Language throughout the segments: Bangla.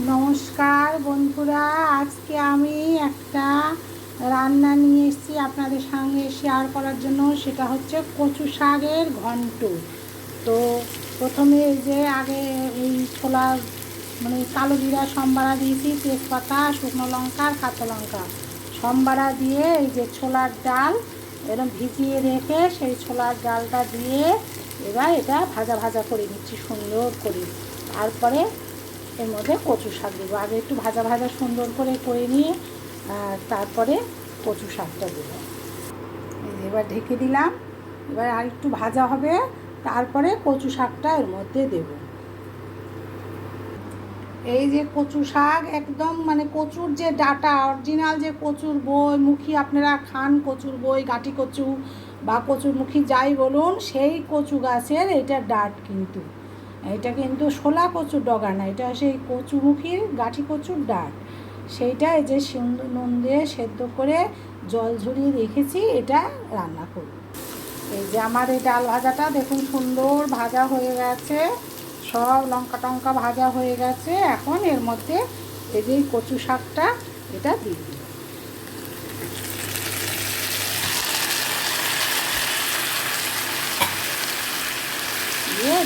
নমস্কার বন্ধুরা, আজকে আমি একটা রান্না নিয়ে এসেছি আপনাদের সঙ্গে শেয়ার করার জন্য। সেটা হচ্ছে কচু শাকের ঘন্ট। তো প্রথমে যে আগে এই ছোলা মানে কালো জিরা, সম্বারা দিয়েছি, তেজপাতা, শুকনো লঙ্কা আর কাঁচা লঙ্কা। সম্বারা দিয়ে এই যে ছোলার ডাল এরকম ভিজিয়ে রেখে সেই ছোলার ডালটা দিয়ে এবার এটা ভাজা ভাজা করে নিচ্ছি, সুন্দর করে। তারপরে এর মধ্যে কচু শাক দেবো। আগে একটু ভাজা ভাজা সুন্দর করে করে নিয়ে তারপরে কচু শাকটা দেবো। এবার ঢেকে দিলাম। এবার আর একটু ভাজা হবে, তারপরে কচু শাকটা এর মধ্যে দেব। এই যে কচু শাক একদম মানে কচুর যে ডাটা, অরিজিনাল যে কচুর বই, মুখী আপনারা খান কচুর বই, গাটি কচু বা কচুর মুখী যাই বলুন, সেই কচু গাছের এটা ডাট কিন্তু। এটা কিন্তু শোলা কচুর ডগা না, এটা সেই কচুমুখীর গাঠি কচুর ডাট সেইটা যে সুন্দর নুন দিয়ে সেদ্ধ করে জল ঝরিয়ে রেখেছি, এটা রান্না করব। এই যে আমার এই ডাল ভাজাটা দেখুন সুন্দর ভাজা হয়ে গেছে, সব লঙ্কা টঙ্কা ভাজা হয়ে গেছে, এখন এর মধ্যে এই যে কচু শাকটা, এটা দিয়ে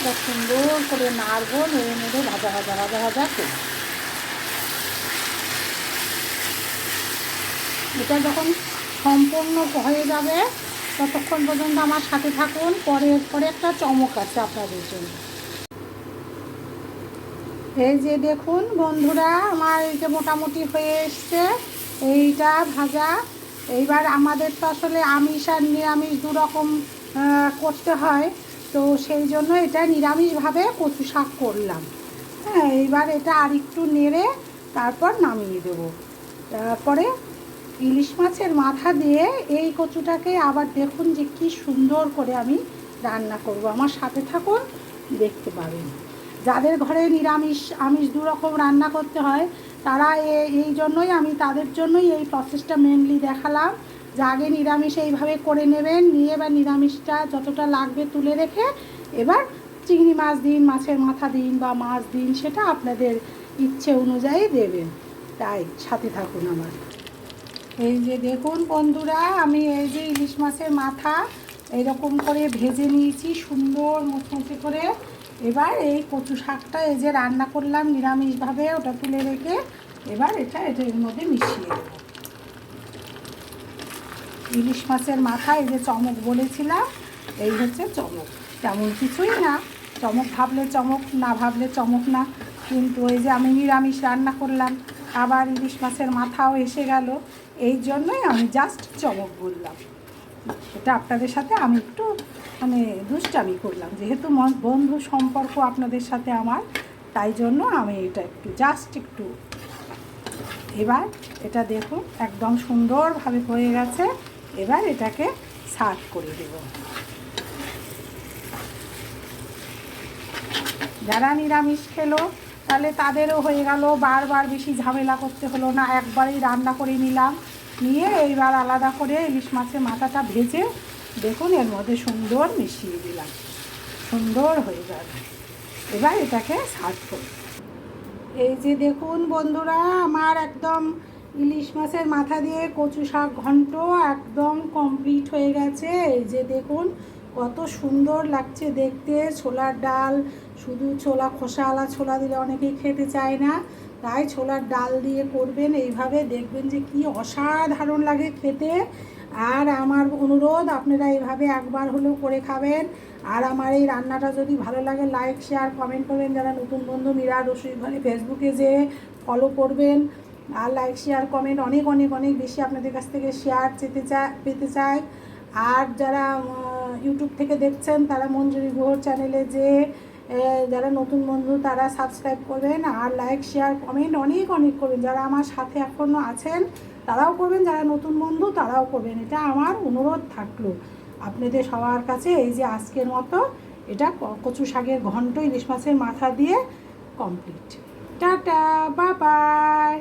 এটা সুন্দর করে নাড়বো, নেড়ে নেড়ে ভাজা ভাজা ভাজা ভাজা করব। এটা যখন সম্পূর্ণ হয়ে যাবে, ততক্ষণ পর্যন্ত আমার সাথে থাকুন। পরে পরে একটা চমক আছে আপনাদের জন্য। এই যে দেখুন বন্ধুরা, আমার এই যে মোটামুটি হয়ে এসছে। এইটা ভাজা। এইবার আমাদের তো আসলে আমিষ আর নিরামিষ দু রকম করতে হয়। তো সেই জন্য এটা নিরামিষভাবে কচু শাক করলাম। হ্যাঁ এইবার এটা আরেকটু নেড়ে তারপর নামিয়ে দেব। তারপরে ইলিশ মাছের মাথা দিয়ে এই কচুটাকে আবার দেখুন যে কি সুন্দর করে আমি রান্না করব। আমার সাথে থাকুন, দেখতে পাবেন। যাদের ঘরে নিরামিষ, আমিষ দু রকম রান্না করতে হয়, তারা এই জন্যই আমি তাদের জন্যই এই প্রসেসটা মেনলি দেখালাম। আগে নিরামিষ এইভাবে করে নেবেন, নিয়ে এবার নিরামিষটা যতটা লাগবে তুলে রেখে এবার চিংড়ি মাছ দিন, মাছের মাথা দিন বা মাছ দিন, সেটা আপনাদের ইচ্ছে অনুযায়ী দেবেন। তাই সাথে থাকুন আমার। এই যে দেখুন বন্ধুরা, আমি এই যে ইলিশ মাছের মাথা এরকম করে ভেজে নিয়েছি সুন্দর মুচমুচে করে। এবার এই কচু শাকটা এই যে রান্না করলাম নিরামিষভাবে, ওটা তুলে রেখে এবার এটা এটার মধ্যে মিশিয়ে দেবো। ইলিশ মাছের মাথা এই যে চমক বলেছিলাম, এই হচ্ছে চমক। তেমন কিছুই না, চমক ভাবলে চমক, না ভাবলে চমক না। কিন্তু ওই যে আমি নিরামিষ রান্না করলাম, আবার ইলিশ মাছের মাথাও এসে গেল, এই জন্যই আমি জাস্ট চমক বললাম। এটা আপনাদের সাথে আমি একটু মানে দুষ্টামি করলাম, যেহেতু বন্ধু সম্পর্ক আপনাদের সাথে আমার, তাই জন্য আমি এটা একটু জাস্ট একটু। এবার এটা দেখুন, একদম সুন্দরভাবে হয়ে গেছে। এবার এটাকে সার্ভ করে দেব। যারা নিরামিষ খেলো, তাহলে তাদেরও হয়ে গেল। বারবার বেশি ঝামেলা করতে হলো না, একবারেই রান্না করে নিলাম। নিয়ে এইবার আলাদা করে ইলিশ মাছের মাথাটা ভেজে দেখুন এর মধ্যে সুন্দর মিশিয়ে দিলাম। সুন্দর হয়ে যাবে এবার এটাকে সার্ভ করি এই যে দেখুন বন্ধুরা, আমার একদম ইলিশ মাছের মাথা দিয়ে কচু শাক ঘন্ট একদম কমপ্লিট হয়ে গেছে। এই যে দেখুন, কত সুন্দর লাগছে দেখতে। ছোলার ডাল, শুধু ছোলা খোসাওয়ালা ছোলা দিলে অনেকেই খেতে চায় না। তাই ছোলার ডাল দিয়ে করবেন, এইভাবে দেখবেন যে কি অসাধারণ লাগে খেতে। আর আমার অনুরোধ, আপনারা এইভাবে একবার হলেও করে খাবেন। আর আমার এই রান্নাটা যদি ভালো লাগে লাইক শেয়ার কমেন্ট করবেন। যারা নতুন বন্ধু, মীরা রসুই ঘরে ফেসবুকে যে ফলো করবেন। আর লাইক শেয়ার কমেন্ট অনেক অনেক অনেক বেশি আপনাদের কাছ থেকে শেয়ার চেতে চায় পেতে চায় আর যারা ইউটিউব থেকে দেখছেন, তারা মঞ্জুরি গুহ চ্যানেলে যে যারা নতুন বন্ধু, তারা সাবস্ক্রাইব করবেন। আর লাইক শেয়ার কমেন্ট অনেক অনেক করবেন। যারা আমার সাথে এখনও আছেন, তারাও করবেন। যারা নতুন বন্ধু, তারাও করবেন। এটা আমার অনুরোধ থাকল আপনাদের সবার কাছে। এই যে আজকের মতো, এটা কচু শাকের ঘন্ট ইলিশ মাছের মাথা দিয়ে কমপ্লিট টাটা বা বাই